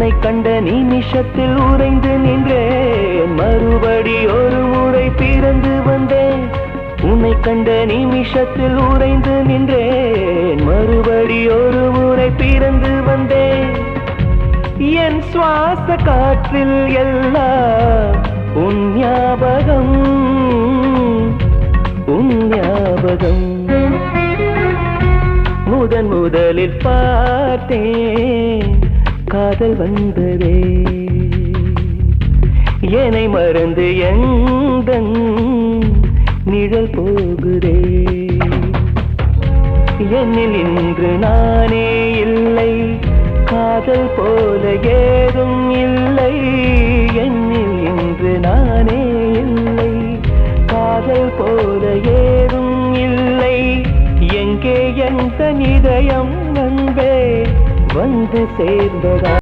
உன்னை கண்ட நிமிஷத்தில் உறைந்து நின்றேன். மறுபடி ஒரு முறை பிறந்து வந்தேன். உன்னை கண்ட நிமிஷத்தில் உறைந்து நின்றேன். மறுபடி ஒரு முறை பிறந்து வந்தேன். என் சுவாச காற்றில் எல்லாம் உன் ஞாபகம் உன் ஞாபகம். முதன் முதலில் பார்த்தேன். காதல் வந்ததே. என்னை மறந்து எந்தன் நிழல் போகுதே. என்னில் இன்று நானே இல்லை காதல் போல ஏதும் இல்லை. என்னில் இன்று நானே இல்லை காதல் போல ஏதும் இல்லை. எங்கே எந்த நிதயம் வந்தே வந்து சேர்ந்ததா?